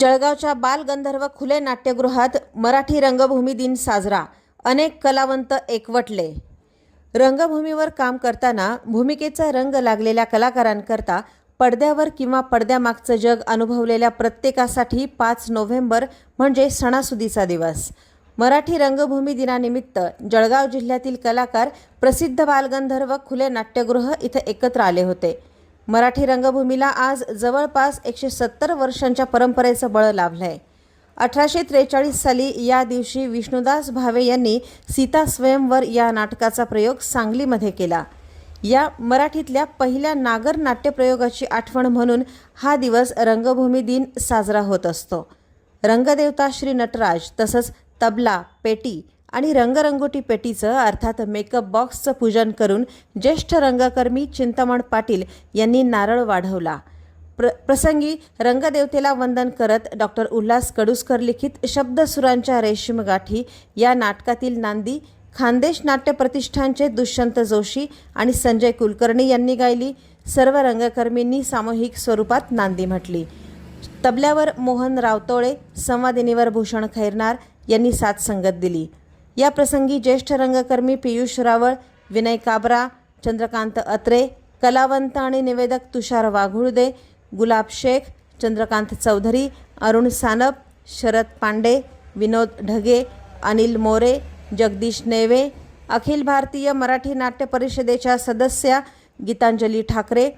जळगावच्या बालगंधर्व खुले नाट्यगृहात मराठी रंगभूमी दिन साजरा. अनेक कलावंत एकवटले. रंगभूमीवर काम करताना भूमिकेचा रंग लागलेल्या कलाकारांकरता पडद्यावर किंवा पडद्यामागचं जग अनुभवलेल्या प्रत्येकासाठी पाच नोव्हेंबर म्हणजे सणासुदीचा दिवस. मराठी रंगभूमी दिनानिमित्त जळगाव जिल्ह्यातील कलाकार प्रसिद्ध बालगंधर्व खुले नाट्यगृह इथं एकत्र आले होते. मराठी रंगभूमीला आज जवळपास एकशे सत्तर वर्षांच्या परंपरेचं बळ लाभलं आहे अठराशे त्रेचाळीस साली या दिवशी विष्णुदास भावे यांनी सीता स्वयंवर या नाटकाचा प्रयोग सांगलीमध्ये केला. या मराठीतल्या पहिल्या नागर नाट्यप्रयोगाची आठवण म्हणून हा दिवस रंगभूमी दिन साजरा होत असतो. रंगदेवता श्री नटराज तसंच तबला पेटी आणि रंगरंगोटी पेटीचं अर्थात मेकअप बॉक्सचं पूजन करून ज्येष्ठ रंगकर्मी चिंतामण पाटील यांनी नारळ वाढवला. प्र प्रसंगी रंगदेवतेला वंदन करत डॉक्टर उल्हास कडुसकर लिखित शब्दसुरांच्या रेशीमगाठी या नाटकातील नांदी खानदेश नाट्य प्रतिष्ठानचे दुष्यंत जोशी आणि संजय कुलकर्णी यांनी गायली. सर्व रंगकर्मींनी सामूहिक स्वरूपात नांदी म्हटली. तबल्यावर मोहन रावतोळे संवादिनीवर भूषण खैरनार यांनी साथ संगत दिली. या प्रसंगी ज्येष्ठ रंगकर्मी पियुष रावळ विनय काबरा चंद्रकांत अत्रे कलावंत आणि निवेदक तुषार वाघुळदे गुलाब शेख चंद्रकांत चौधरी अरुण सानप शरद पांडे विनोद ढगे अनिल मोरे जगदीश नेवे अखिल भारतीय मराठी नाट्य परिषदेच्या सदस्या गीतांजली ठाकरे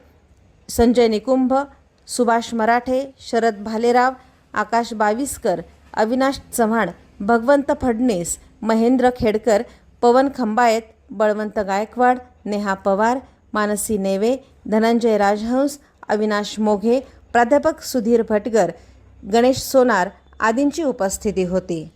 संजय निकुंभ सुभाष मराठे शरद भालेराव आकाश बाविस्कर अविनाश चव्हाण भगवंत फडणीस महेंद्र खेडकर पवन खंबायत बळवंत गायकवाड नेहा पवार मानसी नेवे धनंजय राजहंस अविनाश मोघे प्राध्यापक सुधीर भटगर गणेश सोनार आदींची उपस्थिती होती.